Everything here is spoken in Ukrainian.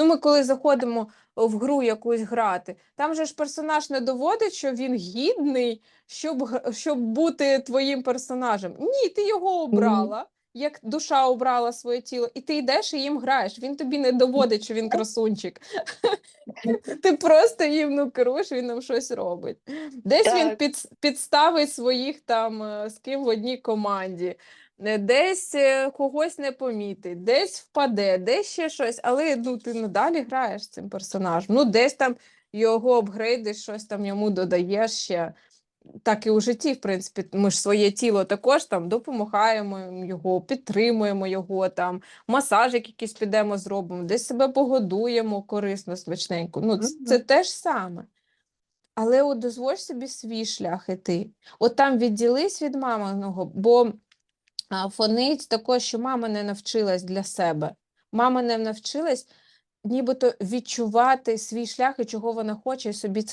Ну, ми коли заходимо в гру якусь грати, там же ж персонаж не доводить, що він гідний, щоб, щоб бути твоїм персонажем. Ні, ти його обрала, як душа обрала своє тіло, і ти йдеш і їм граєш. Він тобі не доводить, що він красунчик. Ти просто їм ну, керуєш, він нам щось робить. Десь він під, підставить своїх там е, з ким в одній команді, десь е, когось не помітить, десь впаде, десь ще щось, але ну, ти надалі граєш з цим персонажем. Ну, десь там його апгрейдиш, щось там йому додаєш ще. Так і у житті, в принципі, ми ж своє тіло також там допомагаємо його, підтримуємо його там, масажик якийсь підемо зробимо, десь себе погодуємо корисно, смачненько. Ну, це, це те ж саме. Але от дозволь собі свій шлях іти. От там відділись від маминого, бо фонить також, що мама не навчилась для себе. Мама не навчилась нібито відчувати свій шлях і чого вона хоче, і собі це